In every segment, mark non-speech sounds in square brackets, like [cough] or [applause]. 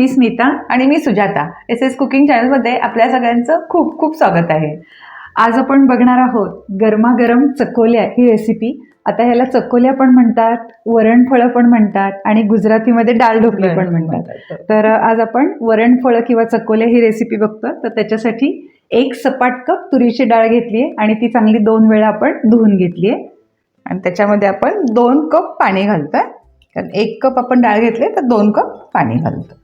मी स्मिता आणि मी Sujata. S S cooking चॅनलमध्ये आपल्या सगळ्यांचं खूप खूप स्वागत आहे. आज आपण बघणार आहोत गरमागरम चकोल्या ही रेसिपी आता ह्याला चकोल्या पण म्हणतात वरणफळं पण म्हणतात आणि गुजरातीमध्ये डाळ ढोकळे पण म्हणतात. तर आज आपण वरणफळं किंवा चकोल्या ही रेसिपी बघतो. तर त्याच्यासाठी एक सपाट कप तुरीची डाळ घेतली आहे आणि ती चांगली दोन वेळा आपण धुवून घेतली आहे आणि त्याच्यामध्ये आपण दोन कप पाणी घालतोय. कारण एक कप आपण डाळ घेतले तर दोन कप पाणी घालतो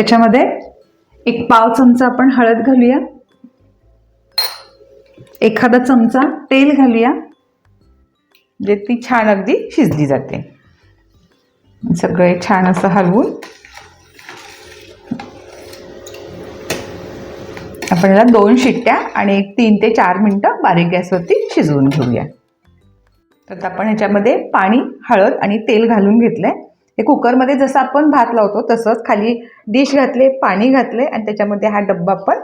त्याच्यामध्ये एक पाव चमचा आपण हळद घालूया. एखादा चमचा तेल घालूया. जे ती छान अगदी शिजली जाते. सगळे छान असं हलवून आपण याला दोन शिट्ट्या आणि एक तीन ते चार मिनटं बारीक गॅसवरती शिजवून घेऊया. तर आपण ह्याच्यामध्ये पाणी हळद आणि तेल घालून घेतलंय. हे कुकरमध्ये जसं आपण भात लावतो तसंच खाली डिश घातले पाणी घातले आणि त्याच्यामध्ये हा डब्बा आपण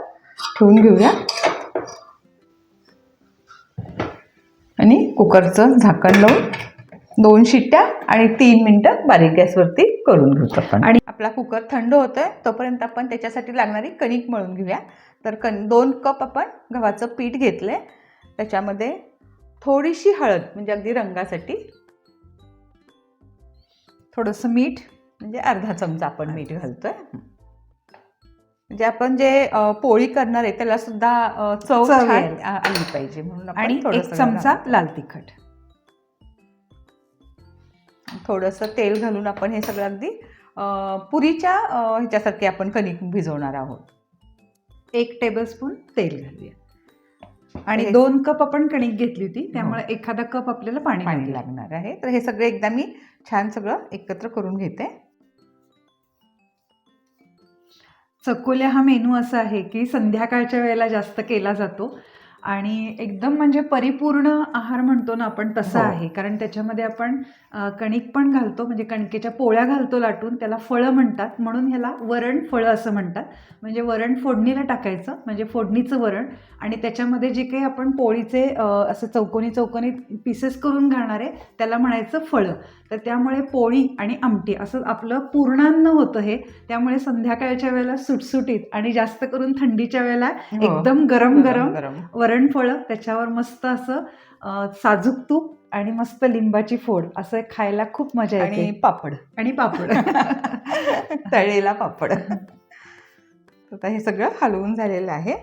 ठेवून घेऊया. आणि कुकरचं झाकण लावून दोन शिट्ट्या आणि तीन मिनटं बारीक गॅसवरती करून घेऊ आपण. आणि आपला कुकर थंड होतोय तोपर्यंत आपण त्याच्यासाठी लागणारी कणिक मळून घेऊया. तर कण दोन कप आपण गव्हाचं पीठ घेतलंय. त्याच्यामध्ये थोडीशी हळद म्हणजे अगदी रंगासाठी थोडंसं मीठ म्हणजे अर्धा चमचा आपण मीठ घालतोय. म्हणजे आपण जे पोळी करणार आहे त्याला सुद्धा चव आली पाहिजे म्हणून आणि एक चमचा. लाल तिखट. थोडंसं तेल घालून आपण हे सगळं अगदी पुरीच्या ह्याच्यासारखे आपण कणिक भिजवणार आहोत. एक टेबलस्पून तेल घालूया. आणि हे- दोन कप आपण कणिक घेतली होती त्यामुळे एखादा कप आपल्याला पाणी पाणी लागणार आहे. तर हे सगळं एकदा मी छान सगळं एकत्र करून घेते. चकोल्या हा मेनू असा आहे की संध्याकाळच्या वेळेला जास्त केला जातो. आणि एकदम म्हणजे परिपूर्ण आहार म्हणतो ना आपण तसा हो. आहे. कारण त्याच्यामध्ये आपण कणिक पण घालतो म्हणजे कणकेच्या पोळ्या घालतो लाटून त्याला फळं म्हणतात. म्हणून ह्याला वरण फळं असं म्हणतात. म्हणजे वरण फोडणीला टाकायचं म्हणजे फोडणीचं वरण. आणि त्याच्यामध्ये जे काही आपण पोळीचे असं चौकोनी चौकोनी पीसेस करून घालणार आहे त्याला म्हणायचं फळं. तर त्यामुळे पोळी आणि आमटी असं आपलं पूर्णान्न होतं हे. त्यामुळे संध्याकाळच्या वेळेला सुटसुटीत आणि जास्त करून थंडीच्या वेळेला हो. एकदम गरम गरम गरम वरणफळं त्याच्यावर मस्त असं साजूक तूप आणि मस्त लिंबाची फोड. असं खायला खूप मजा आणि येते पापड. आणि पापड. [laughs] तळेला पापड. आता हे सगळं हलवून झालेलं आहे.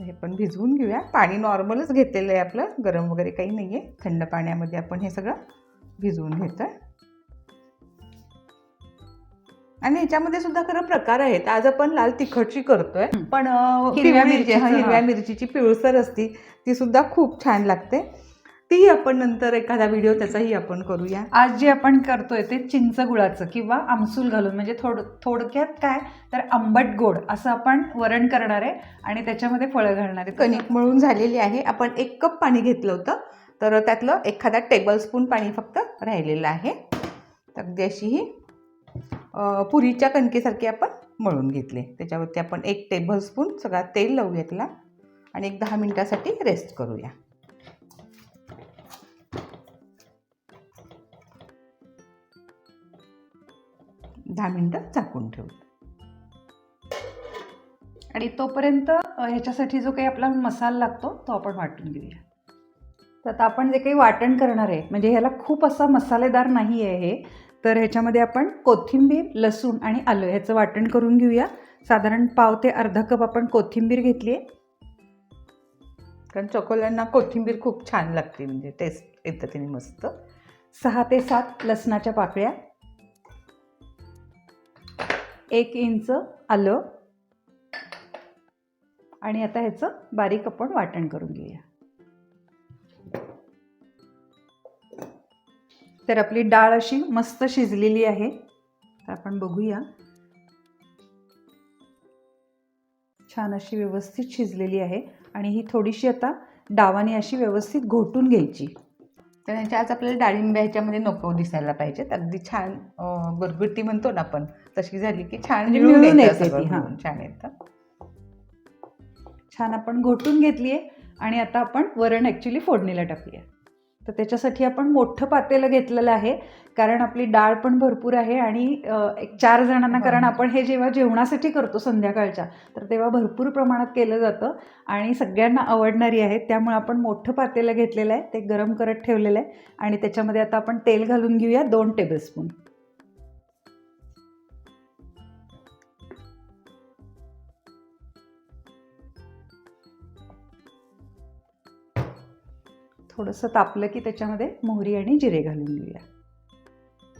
हे पण भिजवून घेऊया. पाणी नॉर्मलच घेतलेलं आहे आपलं. गरम वगैरे काही नाही आहे थंड पाण्यामध्ये आपण हे सगळं भिजवून घेतोय. आणि ह्याच्यामध्ये सुद्धा खरं प्रकार आहेत. आज आपण लाल तिखटची करतोय. पण हिरव्या हा, हिरव्या. मिरचीची पिवळसर असती ती सुद्धा खूप छान लागते. ती आपण नंतर एखादा व्हिडिओ त्याचाही आपण करूया. आज जे आपण करतोय ते चिंच गुळाचं किंवा आमसूल घालून म्हणजे थोड थोडक्यात काय? तर आंबट गोड असं आपण वरण करणार आहे आणि त्याच्यामध्ये फळं घालणार आहे. कणिक मळून झालेली आहे. आपण एक कप पाणी घेतलं होतं. तर त्यातलं एखादा टेबलस्पून पाणी फक्त राहिलेलं आहे. तर अगदी अशी ही पुरीच्या कणकेसारखे आपण मळून घेतले. त्याच्यावरती आपण एक टेबलस्पून सगळा तेल लावूया त्याला आणि एक दहा मिनटासाठी रेस्ट करूया. दहा मिनटं झाकून ठेवू. आणि तोपर्यंत ह्याच्यासाठी जो काही आपला मसाला लागतो तो आपण वाटून घेऊया. तर आता आपण जे काही वाटण करणार आहे म्हणजे ह्याला खूप असा मसालेदार नाही आहे हे तर ह्याच्यामध्ये आपण कोथिंबीर लसूण आणि आलं ह्याचं वाटण करून घेऊया. साधारण पाव ते अर्धा कप आपण कोथिंबीर घेतली आहे. कारण चकोल्यांना कोथिंबीर खूप छान लागते म्हणजे टेस्ट येतं तिने मस्त. सहा ते सात लसणाच्या पाकळ्या. एक इंच आलं. आणि आता ह्याचं बारीक आपण वाटण करून घेऊया. तर आपली डाळ अशी मस्त शिजलेली आहे. तर आपण बघूया. छान अशी व्यवस्थित शिजलेली आहे आणि ही थोडीशी आता डावाने अशी व्यवस्थित घोटून घ्यायची. तर ह्याच्या आज आपल्याला डाळिंब्या ह्याच्यामध्ये नको दिसायला पाहिजेत. अगदी छान गरगटी म्हणतो ना आपण तशी झाली की छान म्हणजे येतं. मिळून छान येतं. छान आपण घोटून घेतली आहे आणि आता आपण वरण ॲक्च्युली फोडणीला टाकूया. तर त्याच्यासाठी आपण मोठं पातेलं घेतलेलं आहे. कारण आपली डाळ पण भरपूर आहे आणि एक चार जणांना कारण आपण हे जेव्हा जेवणासाठी करतो संध्याकाळच्या तर तेव्हा भरपूर प्रमाणात केलं जातं आणि सगळ्यांना आवडणारी आहे. त्यामुळे आपण मोठं पातेलं घेतलेलं आहे. ते गरम करत ठेवलेलं आहे. आणि त्याच्यामध्ये आता आपण तेल घालून घेऊया दोन टेबलस्पून थोडंसं तापलं की त्याच्यामध्ये मोहरी आणि जिरे घालून घेऊया.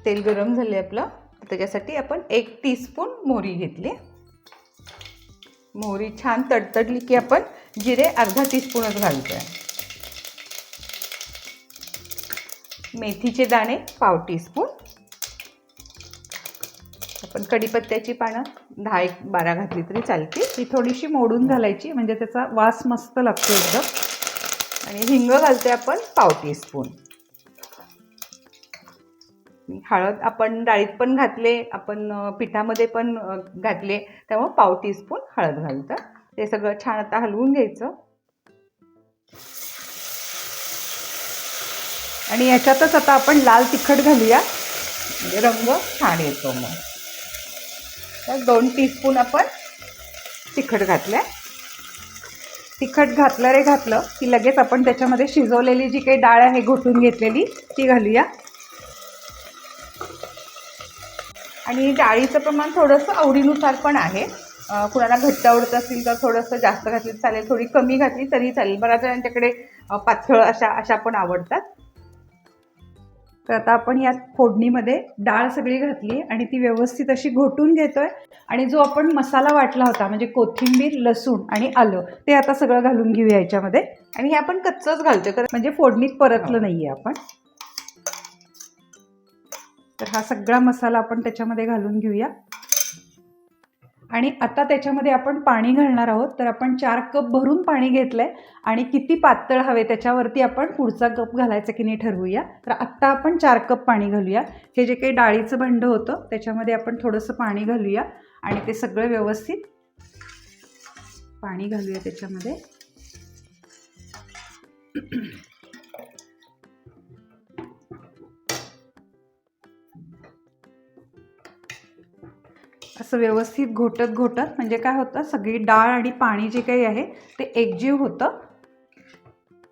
तेल गरम झाले आपलं त्याच्यासाठी आपण एक टीस्पून मोहरी घेतली. मोहरी छान तडतडली की आपण जिरे अर्धा टीस्पूनच घालतोय. मेथीचे दाणे पाव टीस्पून आपण कढीपत्त्याची पानं दहा एक बारा घातली तरी चालते ती थोडीशी मोडून घालायची म्हणजे त्याचा वास मस्त लागतो एकदम. आणि हिंग घालते आपण पाव टीस्पून. हळद आपण डाळीत पण घातले आपण पिठामध्ये पण घातले त्यामुळे पाव टीस्पून हळद घालतं ते सगळं छान आता हलवून घ्यायचं. आणि याच्यातच आता आपण लाल तिखट घालूया. म्हणजे रंग छान येतो मग. तर दोन टीस्पून आपण तिखट घातलं आहे तिखट घातलं रे घातलं की लगेच आपण त्याच्यामध्ये शिजवलेली जी काही डाळ आहे घोटून घेतलेली ती घालूया. आणि डाळीचं प्रमाण थोडंसं आवडीनुसार पण आहे. कुणाला घट्ट आवडत असतील तर थोडंसं जास्त घातली चालेल थोडी कमी घातली तरी चालेल. बऱ्याच जणांच्याकडे पातळ अशा अशा पण आवडतात. तर आता आपण या फोडणीमध्ये डाळ सगळी घातली आणि ती व्यवस्थित अशी घोटून घेतोय. आणि जो आपण मसाला वाटला होता म्हणजे कोथिंबीर लसूण आणि आलं ते आता सगळं घालून घेऊया याच्यामध्ये. आणि हे आपण कच्चंच घालतोय कारण म्हणजे फोडणीत परतलं नाहीये आपण. तर हा सगळा मसाला आपण त्याच्यामध्ये घालून घेऊया. आणि आता त्याच्यामध्ये आपण पाणी घालणार आहोत. तर आपण चार कप भरून पाणी घेतलं आहे आणि किती पातळ हवे त्याच्यावरती आपण पुढचा कप घालायचा की नाही ठरवूया. तर आत्ता आपण चार कप पाणी घालूया. हे जे काही डाळीचं भांडं होतं त्याच्यामध्ये आपण थोडंसं पाणी घालूया आणि ते सगळं व्यवस्थित पाणी घालूया त्याच्यामध्ये. असं व्यवस्थित घोटत घोटत म्हणजे काय होतं सगळी डाळ आणि पाणी जे काही आहे ते एकजीव होतं.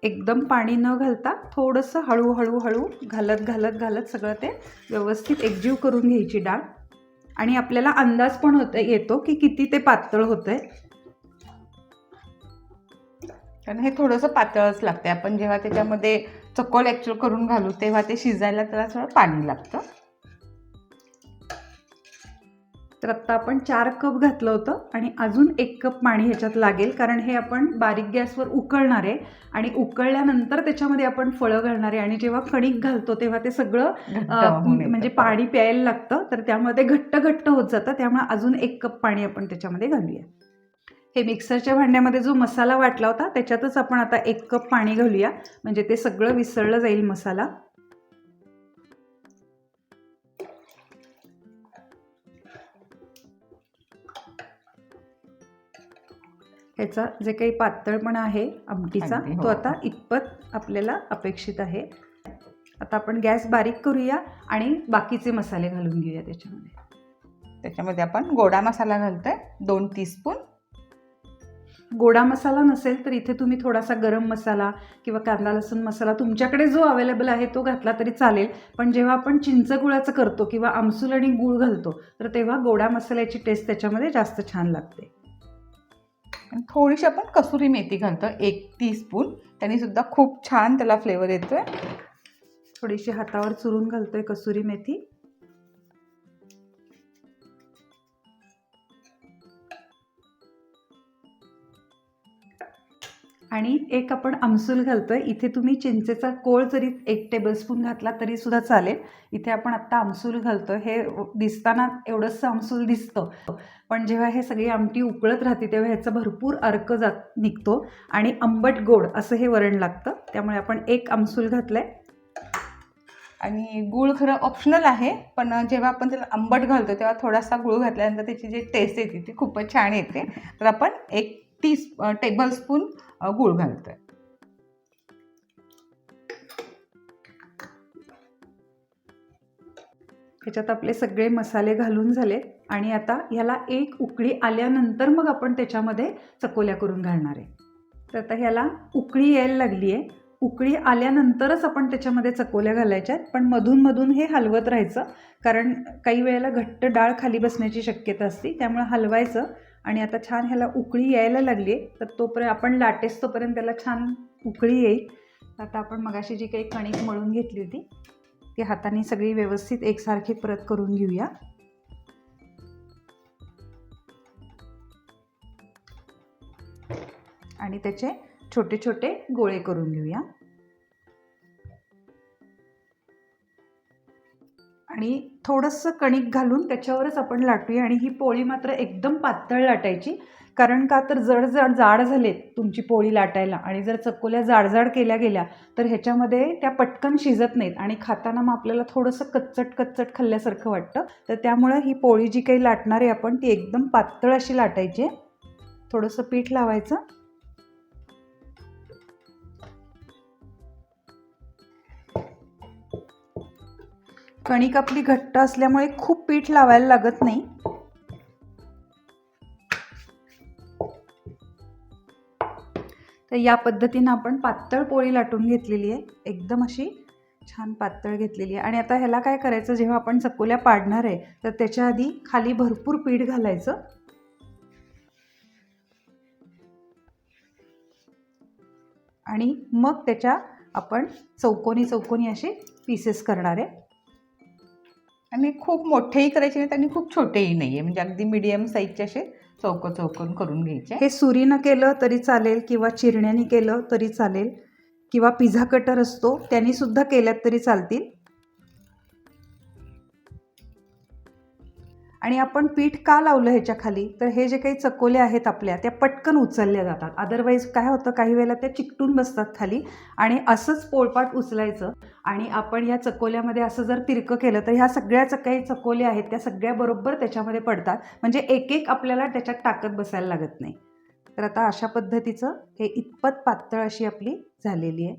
एकदम पाणी न घालता थोडंसं हळूहळू हळू घालत घालत घालत सगळं ते व्यवस्थित एकजीव करून घ्यायची डाळ. आणि आपल्याला अंदाज पण होत येतो की किती ते पातळ होतं आहे कारण हे थोडंसं पातळच लागतं आपण जेव्हा त्याच्यामध्ये चकोल ॲक्च्युअल करून घालू तेव्हा ते शिजायला त्याला थोडं पाणी लागतं. तर आत्ता आपण चार कप घातलं होतं आणि अजून एक कप पाणी ह्याच्यात लागेल कारण हे आपण बारीक गॅसवर उकळणार आहे आणि उकळल्यानंतर त्याच्यामध्ये आपण फळं घालणार आहे. आणि जेव्हा कणिक घालतो तेव्हा ते सगळं. म्हणजे पाणी प्यायला लागतं तर त्यामुळे ते घट्ट घट्ट होत जातं. त्यामुळे अजून एक कप पाणी आपण त्याच्यामध्ये घालूया. हे मिक्सरच्या भांड्यामध्ये जो मसाला वाटला होता त्याच्यातच आपण आता एक कप पाणी घालूया. म्हणजे ते सगळं विसरलं जाईल मसाला. ह्याचा जे काही पातळपणा आहे आमटीचा अगदी, हो. तो आता इतपत आपल्याला अपेक्षित आहे. आता आपण गॅस बारीक करूया आणि बाकीचे मसाले घालून घेऊया त्याच्यामध्ये. त्याच्यामध्ये आपण गोडा मसाला घालतोय दोन टीस्पून गोडा मसाला नसेल तर इथे तुम्ही थोडासा गरम मसाला किंवा कांदा लसूण मसाला तुमच्याकडे जो अवेलेबल आहे तो घातला तरी चालेल. पण जेव्हा आपण चिंच गुळाचं करतो किंवा आमसूल आणि गूळ घालतो तर तेव्हा गोडा मसाल्याची टेस्ट त्याच्यामध्ये जास्त छान लागते. थोडीशी आपण कसुरी मेथी घालतो. एक टी स्पून सुद्धा खूप छान त्याला फ्लेवर येतो आहे थोडीशी हातावर चुरून घालतो आहे कसुरी मेथी. आणि एक आपण आमसूल आहे इथे तुम्ही चिंचेचा कोळ जरी एक टेबलस्पून घातला तरी सुद्धा चालेल. इथे आपण आत्ता आमसूल घालतो हे दिसताना एवढंसं आमसूल दिसतं. पण जेव्हा हे सगळी आमटी उकळत राहते तेव्हा ह्याचा भरपूर अर्क जात निघतो. आणि आंबट गोड असं हे वरण लागतं. त्यामुळे आपण एक आमसूल आहे आणि गूळ खरं ऑप्शनल आहे. पण जेव्हा आपण त्याला आंबट घालतो तेव्हा थोडासा गूळ घातल्यानंतर त्याची जी टेस्ट येते ती खूपच छान येते. तर आपण एक टी टेबलस्पून गूळ घालतोय. ह्याच्यात आपले सगळे मसाले घालून झाले आणि आता ह्याला एक उकळी आल्यानंतर मग आपण त्याच्यामध्ये चकोल्या करून घालणार आहे. तर आता ह्याला उकळी यायला लागली आहे. उकळी आल्यानंतरच आपण त्याच्यामध्ये चकोल्या घालायच्यात पण मधून मधून हे हलवत राहायचं. कारण काही वेळेला घट्ट डाळ खाली बसण्याची शक्यता असते. त्यामुळे हलवायचं आणि आता छान ह्याला उकळी यायला लागली आहे. तर तोपर्यंत आपण लाटेस तोपर्यंत त्याला छान उकळी येईल. तर आता आपण मगाशी जी काही कणिक मळून घेतली होती ती हाताने सगळी व्यवस्थित एकसारखी परत करून घेऊया. आणि त्याचे छोटे छोटे गोळे करून घेऊया. आणि थोडंसं कणिक घालून त्याच्यावरच आपण लाटूया आणि ही पोळी मात्र एकदम पातळ लाटायची. कारण का तर जड जड जाड झालेत तुमची पोळी लाटायला आणि जर चकोल्या जाडजाड केल्या गेल्या तर ह्याच्यामध्ये त्या पटकन शिजत नाहीत आणि खाताना मग आपल्याला थोडंसं कच्चट कच्चट खाल्ल्यासारखं वाटतं. तर त्यामुळं ही पोळी जी काही लाटणार आहे आपण ती एकदम पातळ अशी लाटायची आहे. थोडंसं पीठ लावायचं. कणिक आपली घट्ट असल्यामुळे खूप पीठ लावायला लागत नाही. तर या पद्धतीनं आपण पातळ पोळी लाटून घेतलेली आहे. एकदम अशी छान पातळ घेतलेली आहे. आणि आता ह्याला काय करायचं? जेव्हा आपण चकोल्या पाडणार आहे तर त्याच्या आधी खाली भरपूर पीठ घालायचं. आणि मग त्याच्या आपण चौकोनी चौकोनी असे पीसेस करणार आहे. आणि खूप मोठेही करायचे नाहीत आणि खूप छोटेही नाही आहे म्हणजे अगदी मिडियम साईजचे असे चौकं चौकन करून घ्यायचे. हे सुरीनं केलं तरी चालेल किंवा चिरण्याने केलं तरी चालेल किंवा पिझ्झा कटर असतो त्यांनीसुद्धा केल्यात तरी चालतील. आणि आपण पीठ का लावलं ह्याच्या खाली तर हे जे काही चकोले आहेत आपल्या त्या पटकन उचलल्या जातात. अदरवाईज काय होतं? काही वेळेला त्या चिकटून बसतात खाली. आणि असंच पोळपाट उचलायचं. आणि आपण या चकोल्यामध्ये असं जर तिरकं केलं तर ह्या सगळ्या काही चकोल्या आहेत त्या सगळ्या बरोबर त्याच्यामध्ये पडतात. म्हणजे एक एक आपल्याला त्याच्यात टाकत बसायला लागत नाही. तर आता अशा पद्धतीचं हे इतपत पातळ अशी आपली झालेली आहे.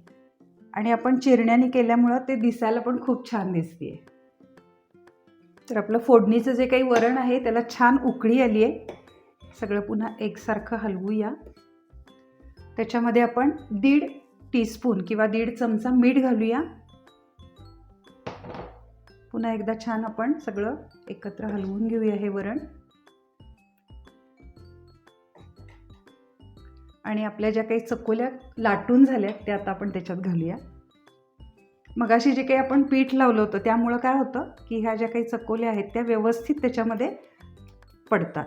आणि आपण चिरण्याने केल्यामुळं ते दिसायला पण खूप छान दिसते आहे तर आपलं फोडणीचं जे काही वरण आहे त्याला छान उकळी आली आहे. सगळं पुन्हा एकसारखं हलवूया. त्याच्यामध्ये आपण दीड टीस्पून किंवा दीड चमचा मीठ घालूया. पुन्हा एकदा छान आपण सगळं एकत्र हलवून घेऊया हे वरण. आणि आपल्या ज्या काही चकोल्या लाटून झाल्या त्या आता आपण त्याच्यात घालूया. मगाशी जे काही आपण पीठ लावलं होतं त्यामुळं काय होतं की ह्या ज्या काही चकोल्या आहेत त्या व्यवस्थित त्याच्यामध्ये पडतात.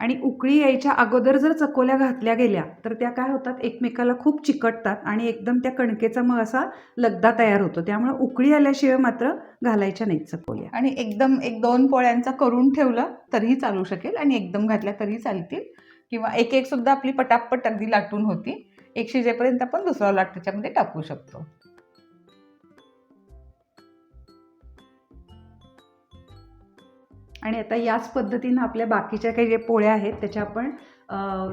आणि उकळी यायच्या अगोदर जर चकोल्या घातल्या गेल्या तर त्या काय होतात? एकमेकाला खूप चिकटतात आणि एकदम त्या कणकेचा मग असा लगदा तयार होतो. त्यामुळे उकळी आल्याशिवाय मात्र घालायच्या नाहीत चकोल्या. आणि एकदम एक दोन पोळ्यांचा करून ठेवलं तरीही चालू शकेल आणि एकदम घातल्या तरीही चालतील. किंवा एक एक सुद्धा आपली पटापट अगदी लाटून होती. एक शिजेपर्यंत आपण दुसरा लाट त्याच्यामध्ये टाकू शकतो. आणि आता याच पद्धतीनं आपल्या बाकीच्या काही जे पोळ्या आहेत त्याच्या आपण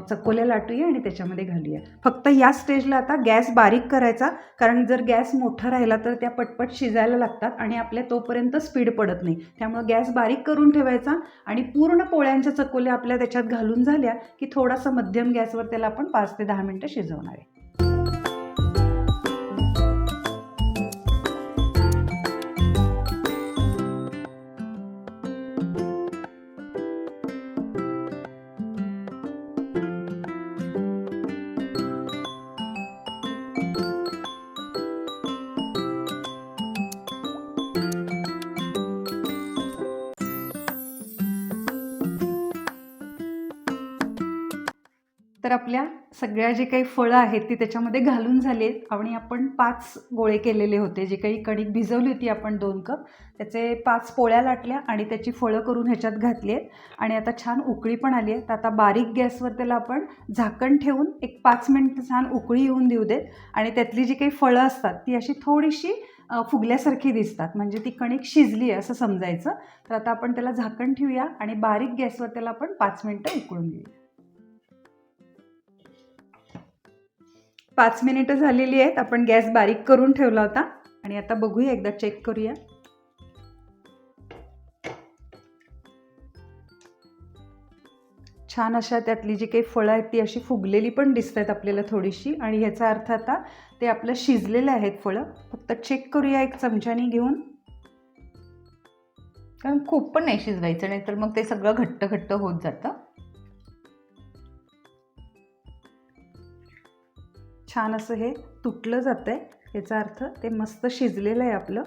चकोल्या लाटूया आणि त्याच्यामध्ये घालूया. फक्त या स्टेजला आता गॅस बारीक करायचा कारण जर गॅस मोठा राहिला तर त्या पटपट शिजायला लागतात आणि आपल्या तोपर्यंत स्पीड पडत नाही. त्यामुळे गॅस बारीक करून ठेवायचा आणि पूर्ण पोळ्यांच्या चकोल्या आपल्या त्याच्यात घालून झाल्या की थोडासा मध्यम गॅसवर त्याला आपण पाच ते दहा मिनटं शिजवणार आहे. तर आपल्या सगळ्या जे काही फळं आहेत ती त्याच्यामध्ये घालून झाली आहेत. आणि आपण पाच गोळे केलेले होते. जे काही कणिक भिजवली होती आपण दोन कप त्याचे पाच पोळ्या लाटल्या आणि त्याची फळं करून ह्याच्यात घातली आहेत. आणि आता छान उकळी पण आली आहे. तर आता बारीक गॅसवर त्याला आपण झाकण ठेवून एक पाच मिनटं छान उकळी येऊन देऊ देत. आणि त्यातली जी काही फळं असतात ती अशी थोडीशी फुगल्यासारखी दिसतात. म्हणजे ती कणिक शिजली आहे असं समजायचं. तर आता आपण त्याला झाकण ठेवूया आणि बारीक गॅसवर त्याला आपण पाच मिनटं उकळून घेऊया. पाच मिनिटं झालेली आहेत. आपण गॅस बारीक करून ठेवला होता. आणि आता बघूया एकदा चेक करूया. छान अशा त्यातली जी काही फळं आहेत ती अशी फुगलेली पण दिसत आहेत आपल्याला थोडीशी. आणि ह्याचा अर्थ आता ते आपलं शिजलेलं आहेत फळं. फक्त चेक करूया एक चमच्यानी घेऊन. कारण खूप पण नाही शिजवायचं नाही तर मग ते सगळं घट्ट घट्ट होत जातं. छान असं हे तुटलं जातं आहे याचा अर्थ ते मस्त शिजलेलं आहे आपलं.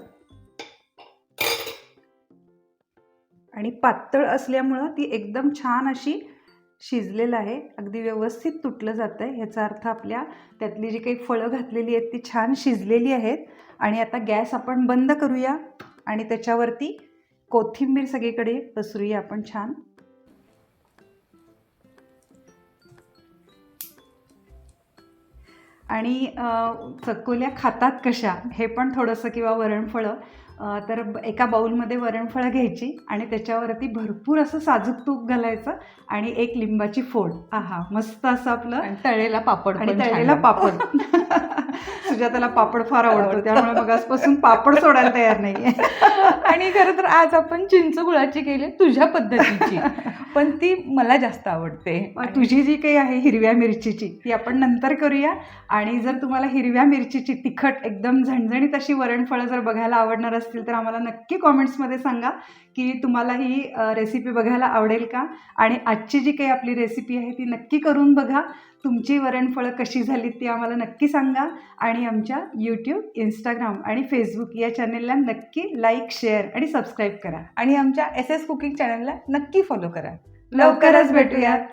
आणि पातळ असल्यामुळं ती एकदम छान अशी शिजलेलं आहे. अगदी व्यवस्थित तुटलं जातं आहे ह्याचा अर्थ आपल्या त्यातली जी काही फळं घातलेली आहेत ती छान शिजलेली आहेत. आणि आता गॅस आपण बंद करूया आणि त्याच्यावरती कोथिंबीर सगळीकडे पसरूया आपण छान. आणि चकोल्या खातात कशा? हे पण थोडंसं किंवा वरणफळं. तर एका बाऊलमध्ये वरणफळं घ्यायची आणि त्याच्यावरती भरपूर असं साजूक तूप घालायचं आणि एक लिंबाची फोड. आहा मस्त असं आपलं तळेला पापड आणि लागतं. पापड. [laughs] सुजाताला पापड फार आवडतो त्यामुळे मग आजपासून पापड सोडायला तयार नाहीये. [laughs] आणि खरं तर आज आपण चिंच गुळाची केली तुझ्या पद्धतीची. पण ती मला जास्त आवडते. तुझी जी काही आहे हिरव्या मिरचीची ती आपण नंतर करूया. आणि जर तुम्हाला हिरव्या मिरचीची तिखट एकदम झणझणीत अशी वरणफळं जर बघायला आवडणार असतील तर आम्हाला नक्की कॉमेंट्समध्ये सांगा की तुम्हाला ही रेसिपी बघायला आवडेल का? आणि आजची जी काही आपली रेसिपी आहे ती नक्की करून बघा. तुमची वरणफळं कशी झाली ती आम्हाला नक्की सांगा. आणि आमच्या यूट्यूब इंस्टाग्राम आणि फेसबुक या चॅनेलला नक्की लाईक शेअर आणि सबस्क्राईब करा. आणि आमच्या एस एस कुकिंग चॅनलला नक्की फॉलो करा. लवकरच भेटूयात.